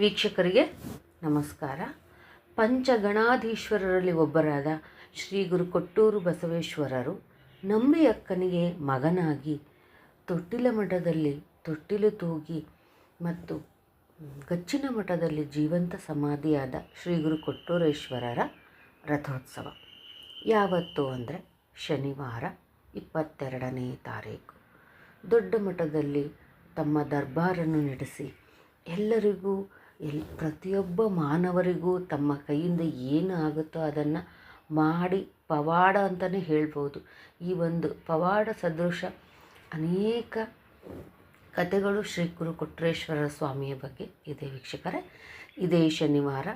ವೀಕ್ಷಕರಿಗೆ ನಮಸ್ಕಾರ. ಪಂಚಗಣಾಧೀಶ್ವರರಲ್ಲಿ ಒಬ್ಬರಾದ ಶ್ರೀ ಗುರು ಕೊಟ್ಟೂರು ಬಸವೇಶ್ವರರು ನಂಬಿ ಅಕ್ಕನಿಗೆ ಮಗನಾಗಿ ತೊಟ್ಟಿಲ ಮಠದಲ್ಲಿ ತೊಟ್ಟಿಲು ತೂಗಿ ಮತ್ತು ಗಚ್ಚಿನ ಮಠದಲ್ಲಿ ಜೀವಂತ ಸಮಾಧಿಯಾದ ಶ್ರೀ ಗುರು ಕೊಟ್ಟೂರೇಶ್ವರರ ರಥೋತ್ಸವ. ಯಾವತ್ತು ಅಂದರೆ ಶನಿವಾರ ಇಪ್ಪತ್ತೆರಡನೇ ತಾರೀಕು. ದೊಡ್ಡ ಮಠದಲ್ಲಿ ತಮ್ಮ ದರ್ಬಾರನ್ನು ನಡೆಸಿ ಎಲ್ಲರಿಗೂ ಎಲ್, ಪ್ರತಿಯೊಬ್ಬ ಮಾನವರಿಗೂ ತಮ್ಮ ಕೈಯಿಂದ ಏನು ಆಗುತ್ತೋ ಅದನ್ನು ಮಾಡಿ ಪವಾಡ ಅಂತಲೇ ಹೇಳ್ಬೋದು. ಈ ಒಂದು ಪವಾಡ ಸದೃಶ ಅನೇಕ ಕಥೆಗಳು ಶ್ರೀ ಗುರು ಕೊಟ್ರೇಶ್ವರ ಸ್ವಾಮಿಯ ಬಗ್ಗೆ ಇದೆ ವೀಕ್ಷಕರೇ. ಇದೇ ಶನಿವಾರ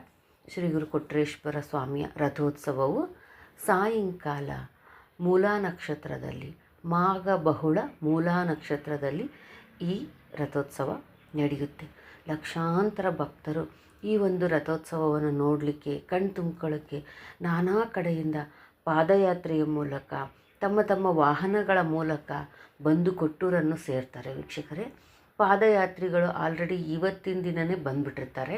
ಶ್ರೀ ಗುರು ಕೊಟ್ರೇಶ್ವರ ಸ್ವಾಮಿಯ ರಥೋತ್ಸವವು ಸಾಯಂಕಾಲ ಮೂಲಾ ನಕ್ಷತ್ರದಲ್ಲಿ, ಮಾಘ ಬಹುಳ ಮೂಲಾ ನಕ್ಷತ್ರದಲ್ಲಿ ಈ ರಥೋತ್ಸವ ನಡೆಯುತ್ತೆ. ಲಕ್ಷಾಂತರ ಭಕ್ತರು ಈ ಒಂದು ರಥೋತ್ಸವವನ್ನು ನೋಡಲಿಕ್ಕೆ, ಕಣ್ ತುಂಬ್ಕೊಳ್ಳೋಕ್ಕೆ ನಾನಾ ಕಡೆಯಿಂದ ಪಾದಯಾತ್ರೆಯ ಮೂಲಕ, ತಮ್ಮ ತಮ್ಮ ವಾಹನಗಳ ಮೂಲಕ ಬಂದು ಕೊಟ್ಟೂರನ್ನು ಸೇರ್ತಾರೆ. ವೀಕ್ಷಕರೇ, ಪಾದಯಾತ್ರಿಗಳು ಆಲ್ರೆಡಿ ಇವತ್ತಿನ ದಿನವೇ ಬಂದುಬಿಟ್ಟಿರ್ತಾರೆ.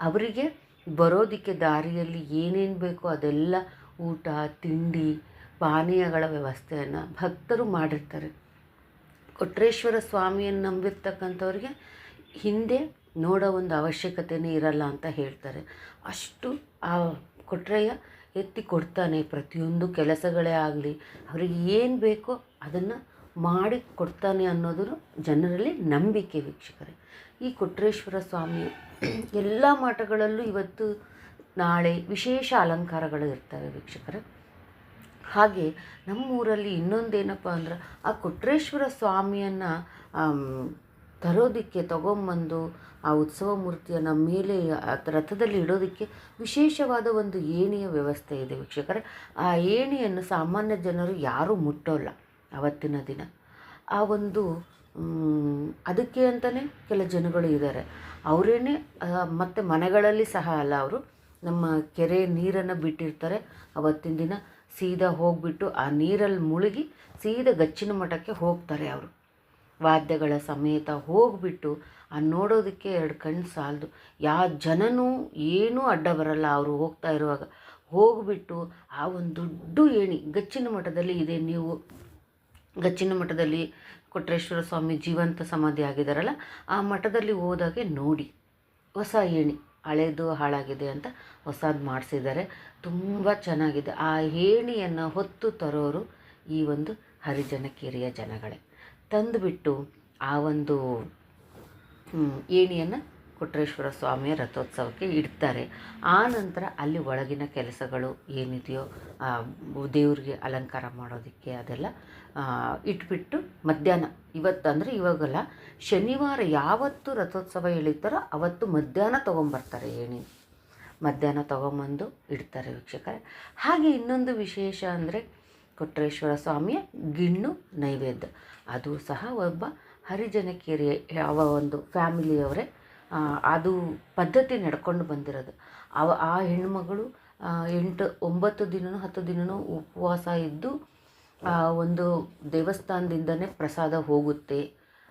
ಅವರಿಗೆ ಬರೋದಕ್ಕೆ ದಾರಿಯಲ್ಲಿ ಏನೇನು ಬೇಕೋ ಅದೆಲ್ಲ ಊಟ, ತಿಂಡಿ, ಪಾನೀಯಗಳ ವ್ಯವಸ್ಥೆಯನ್ನು ಭಕ್ತರು ಮಾಡಿರ್ತಾರೆ. ಕೊಟ್ರೇಶ್ವರ ಸ್ವಾಮಿಯನ್ನು ನಂಬಿರ್ತಕ್ಕಂಥವ್ರಿಗೆ ಹಿಂದೆ ನೋಡೋ ಒಂದು ಅವಶ್ಯಕತೆಯೇ ಇರಲ್ಲ ಅಂತ ಹೇಳ್ತಾರೆ. ಅಷ್ಟು ಆ ಕೊಟ್ರಯ್ಯ ಎತ್ತಿ ಕೊಡ್ತಾನೆ ಪ್ರತಿಯೊಂದು ಕೆಲಸಗಳೇ ಆಗಲಿ. ಅವರಿಗೆ ಏನು ಬೇಕೋ ಅದನ್ನು ಮಾಡಿ ಕೊಡ್ತಾನೆ ಅನ್ನೋದನ್ನು ಜನರಲ್ಲಿ ನಂಬಿಕೆ ವೀಕ್ಷಕರೇ. ಈ ಕೊಟ್ರೇಶ್ವರ ಸ್ವಾಮಿ ಎಲ್ಲ ಮಠಗಳಲ್ಲೂ ಇವತ್ತು ನಾಳೆ ವಿಶೇಷ ಅಲಂಕಾರಗಳು ಇರ್ತವೆ ವೀಕ್ಷಕರೇ. ಹಾಗೆ ನಮ್ಮೂರಲ್ಲಿ ಇನ್ನೊಂದೇನಪ್ಪ ಅಂದ್ರೆ ಆ ಕೊಟ್ರೇಶ್ವರ ಸ್ವಾಮಿಯನ್ನು ತರೋದಕ್ಕೆ ತಗೊಂಬಂದು ಆ ಉತ್ಸವ ಮೂರ್ತಿಯನ್ನು ಮೇಲೆ ರಥದಲ್ಲಿ ಇಡೋದಕ್ಕೆ ವಿಶೇಷವಾದ ಒಂದು ಏಣಿಯ ವ್ಯವಸ್ಥೆ ಇದೆ ವೀಕ್ಷಕರೇ. ಆ ಏಣಿಯನ್ನು ಸಾಮಾನ್ಯ ಜನರು ಯಾರೂ ಮುಟ್ಟೋಲ್ಲ ಅವತ್ತಿನ ದಿನ. ಆ ಒಂದು ಅದಕ್ಕೆ ಅಂತಲೇ ಕೆಲ ಜನಗಳು ಇದ್ದಾರೆ. ಅವರೇನೆ ಮತ್ತು ಮನೆಗಳಲ್ಲಿ ಸಹ ಅಲ್ಲ ಅವರು. ನಮ್ಮ ಕೆರೆ ನೀರನ್ನು ಬಿಟ್ಟಿರ್ತಾರೆ ಅವತ್ತಿನ ದಿನ. ಸೀದಾ ಹೋಗಿಬಿಟ್ಟು ಆ ನೀರಲ್ಲಿ ಮುಳುಗಿ ಸೀದಾ ಗಚ್ಚಿನ ಮಠಕ್ಕೆ ಹೋಗ್ತಾರೆ ಅವರು. ವಾದ್ಯಗಳ ಸಮೇತ ಹೋಗಿಬಿಟ್ಟು ಆ ನೋಡೋದಕ್ಕೆ ಎರಡು ಕಣ್ಣು ಸಾಲದು. ಯಾವ ಜನನೂ ಏನೂ ಅಡ್ಡ ಬರಲ್ಲ ಅವರು ಹೋಗ್ತಾ ಇರುವಾಗ. ಹೋಗಿಬಿಟ್ಟು ಆ ಒಂದು ದೊಡ್ಡ ಏಣಿ, ಗಚ್ಚಿನ ಮಠದಲ್ಲಿ ಇದೆ ನೀವು. ಗಚ್ಚಿನ ಮಠದಲ್ಲಿ ಕೊಟ್ರೇಶ್ವರ ಸ್ವಾಮಿ ಜೀವಂತ ಸಮಾಧಿ ಆಗಿದ್ದಾರಲ್ಲ ಆ ಮಠದಲ್ಲಿ ಹೋದಾಗೆ ನೋಡಿ. ಹೊಸ ಏಣಿ, ಹಳೇದು ಹಾಳಾಗಿದೆ ಅಂತ ಹೊಸದು ಮಾಡಿಸಿದ್ದಾರೆ. ತುಂಬ ಚೆನ್ನಾಗಿದೆ. ಆ ಏಣಿಯನ್ನು ಹೊತ್ತು ತರೋರು ಈ ಒಂದು ಹರಿಜನ ಕಿರಿಯ ಜನಗಳೇ. ತಂದುಬಿಟ್ಟು ಆ ಒಂದು ಏಣಿಯನ್ನು ಕೊಟ್ರೇಶ್ವರ ಸ್ವಾಮಿಯ ರಥೋತ್ಸವಕ್ಕೆ ಇಡ್ತಾರೆ. ಆ ನಂತರ ಅಲ್ಲಿ ಒಳಗಿನ ಕೆಲಸಗಳು ಏನಿದೆಯೋ ದೇವ್ರಿಗೆ ಅಲಂಕಾರ ಮಾಡೋದಕ್ಕೆ ಅದೆಲ್ಲ ಇಟ್ಬಿಟ್ಟು ಮಧ್ಯಾಹ್ನ, ಇವತ್ತು ಅಂದರೆ ಇವಾಗಲ್ಲ, ಶನಿವಾರ ಯಾವತ್ತು ರಥೋತ್ಸವ ಎಳಿತಾರೋ ಅವತ್ತು ಮಧ್ಯಾಹ್ನ ತೊಗೊಂಬರ್ತಾರೆ ಏಣಿ. ಮಧ್ಯಾಹ್ನ ತೊಗೊಂಬಂದು ಇಡ್ತಾರೆ ವೀಕ್ಷಕರೇ. ಹಾಗೆ ಇನ್ನೊಂದು ವಿಶೇಷ ಅಂದರೆ ಕೊಟ್ರೇಶ್ವರ ಸ್ವಾಮಿಯ ಗಿಣ್ಣು ನೈವೇದ್ಯ. ಅದು ಸಹ ಒಬ್ಬ ಹರಿಜನಕೇರಿ ಯಾವ ಒಂದು ಫ್ಯಾಮಿಲಿಯವರೇ ಅದು ಪದ್ಧತಿ ನಡ್ಕೊಂಡು ಬಂದಿರೋದು. ಅವ, ಆ ಹೆಣ್ಮಗಳು ಎಂಟು, ಒಂಬತ್ತು ದಿನವೂ ಹತ್ತು ದಿನವೂ ಉಪವಾಸ ಇದ್ದು ಒಂದು ದೇವಸ್ಥಾನದಿಂದನೇ ಪ್ರಸಾದ ಹೋಗುತ್ತೆ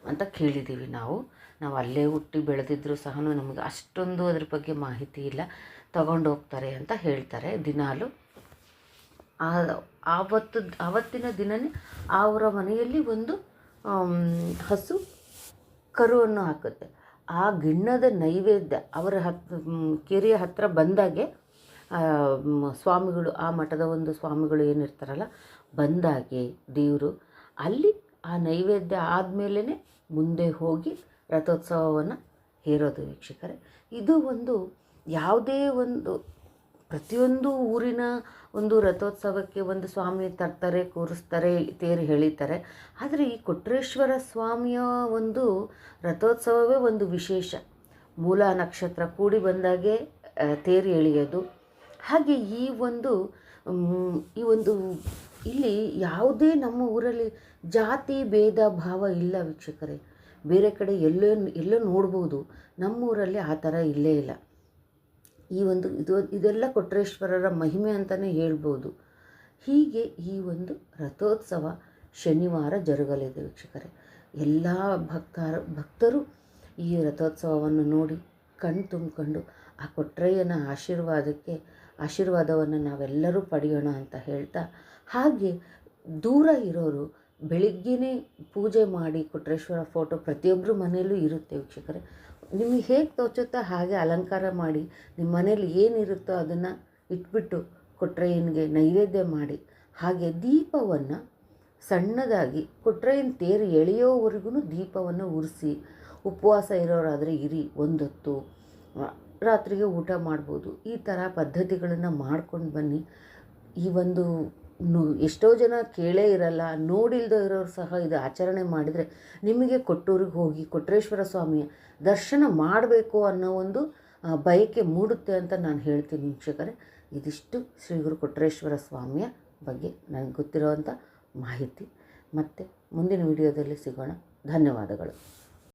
ಅಂತ ಕೇಳಿದ್ದೀವಿ ನಾವು. ನಾವು ಅಲ್ಲೇ ಹುಟ್ಟಿ ಬೆಳೆದಿದ್ರು ಸಹ ನಮಗೆ ಅಷ್ಟೊಂದು ಅದ್ರ ಬಗ್ಗೆ ಮಾಹಿತಿ ಇಲ್ಲ. ತಗೊಂಡು ಹೋಗ್ತಾರೆ ಅಂತ ಹೇಳ್ತಾರೆ. ದಿನಾಲು ಆವತ್ತು, ಆವತ್ತಿನ ದಿನವೇ ಅವರ ಮನೆಯಲ್ಲಿ ಒಂದು ಹಸು ಕರುವನ್ನು ಹಾಕುತ್ತೆ. ಆ ಗಿಣ್ಣದ ನೈವೇದ್ಯ ಅವರ ಹತ್ ಕೆರೆಯ ಹತ್ತಿರ ಬಂದಾಗೆ ಸ್ವಾಮಿಗಳು, ಆ ಮಠದ ಒಂದು ಸ್ವಾಮಿಗಳು ಏನಿರ್ತಾರಲ್ಲ, ಬಂದಾಗೆ ದೇವರು ಅಲ್ಲಿ ಆ ನೈವೇದ್ಯ ಆದಮೇಲೆ ಮುಂದೆ ಹೋಗಿ ರಥೋತ್ಸವವನ್ನು ಹೇರೋದು ವೀಕ್ಷಕರೇ. ಇದು ಒಂದು ಯಾವುದೇ ಒಂದು ಪ್ರತಿಯೊಂದು ಊರಿನ ಒಂದು ರಥೋತ್ಸವಕ್ಕೆ ಒಂದು ಸ್ವಾಮಿ ತರ್ತಾರೆ, ಕೂರಿಸ್ತಾರೆ, ತೇರು ಎಳಿತಾರೆ ಆದರೆ ಈ ಕೊಟ್ರೇಶ್ವರ ಸ್ವಾಮಿಯ ಒಂದು ರಥೋತ್ಸವವೇ ಒಂದು ವಿಶೇಷ. ಮೂಲ ನಕ್ಷತ್ರ ಕೂಡಿ ಬಂದಾಗೆ ತೇರು ಎಳೆಯೋದು. ಹಾಗೆ ಈ ಒಂದು ಈ ಒಂದು, ಇಲ್ಲಿ ಯಾವುದೇ ನಮ್ಮ ಊರಲ್ಲಿ ಜಾತಿ, ಭೇದ, ಭಾವ ಇಲ್ಲ ವೀಕ್ಷಕರೇ. ಬೇರೆ ಕಡೆ ಎಲ್ಲೋ ಎಲ್ಲೋ ನೋಡ್ಬೋದು. ನಮ್ಮೂರಲ್ಲಿ ಆ ಥರ ಇಲ್ಲೇ ಇಲ್ಲ. ಈ ಒಂದು ಇದು ಇದೆಲ್ಲ ಕೊಟ್ರೇಶ್ವರರ ಮಹಿಮೆ ಅಂತಲೇ ಹೇಳ್ಬೋದು. ಹೀಗೆ ಈ ಒಂದು ರಥೋತ್ಸವ ಶನಿವಾರ ಜರುಗಲಿದೆ ವೀಕ್ಷಕರೇ. ಎಲ್ಲ ಭಕ್ತರ ಭಕ್ತರು ಈ ರಥೋತ್ಸವವನ್ನು ನೋಡಿ ಕಣ್ಣು ತುಂಬಿಕೊಂಡು ಆ ಕೊಟ್ರಯ್ಯನ ಆಶೀರ್ವಾದಕ್ಕೆ ಆಶೀರ್ವಾದವನ್ನು ನಾವೆಲ್ಲರೂ ಪಡೆಯೋಣ ಅಂತ ಹೇಳ್ತಾ ಹಾಗೆ ದೂರ ಇರೋರು ಬೆಳಿಗ್ಗೆನೇ ಪೂಜೆ ಮಾಡಿ ಕೊಟ್ರೇಶ್ವರ ಫೋಟೋ ಪ್ರತಿಯೊಬ್ಬರು ಮನೆಯಲ್ಲೂ ಇರುತ್ತೆ ವೀಕ್ಷಕರೇ. ನಿಮಗೆ ಹೇಗೆ ತೋಚುತ್ತೋ ಹಾಗೆ ಅಲಂಕಾರ ಮಾಡಿ ನಿಮ್ಮ ಮನೇಲಿ ಏನಿರುತ್ತೋ ಅದನ್ನು ಇಟ್ಬಿಟ್ಟು ಕೊಟ್ರಯ್ಯನಿಗೆ ನೈವೇದ್ಯ ಮಾಡಿ, ಹಾಗೆ ದೀಪವನ್ನು ಸಣ್ಣದಾಗಿ ಕೊಟ್ರಯ್ಯನ ತೇರು ಎಳೆಯೋವರೆಗೂ ದೀಪವನ್ನು ಉರಿಸಿ, ಉಪವಾಸ ಇರೋರಾದರೆ ಇರಿ, ಒಂದೊತ್ತು ರಾತ್ರಿಗೆ ಊಟ ಮಾಡ್ಬೋದು, ಈ ಥರ ಪದ್ಧತಿಗಳನ್ನು ಮಾಡ್ಕೊಂಡು ಬನ್ನಿ. ಈ ಒಂದು ಎಷ್ಟೋ ಜನ ಕೇಳೇ ಇರಲ್ಲ, ನೋಡಿಲ್ದೇ ಇರೋರು ಸಹ ಇದು ಆಚರಣೆ ಮಾಡಿದರೆ ನಿಮಗೆ ಕೊಟ್ಟೂರಿಗೆ ಹೋಗಿ ಕೊಟ್ರೇಶ್ವರ ಸ್ವಾಮಿಯ ದರ್ಶನ ಮಾಡಬೇಕು ಅನ್ನೋ ಒಂದು ಬಯಕೆ ಮೂಡುತ್ತೆ ಅಂತ ನಾನು ಹೇಳ್ತೀನಿ ವೀಕ್ಷಕರೇ. ಇದಿಷ್ಟು ಶ್ರೀ ಗುರು ಕೊಟ್ರೇಶ್ವರ ಸ್ವಾಮಿಯ ಬಗ್ಗೆ ನನಗೆ ಗೊತ್ತಿರೋವಂಥ ಮಾಹಿತಿ. ಮತ್ತು ಮುಂದಿನ ವಿಡಿಯೋದಲ್ಲಿ ಸಿಗೋಣ. ಧನ್ಯವಾದಗಳು.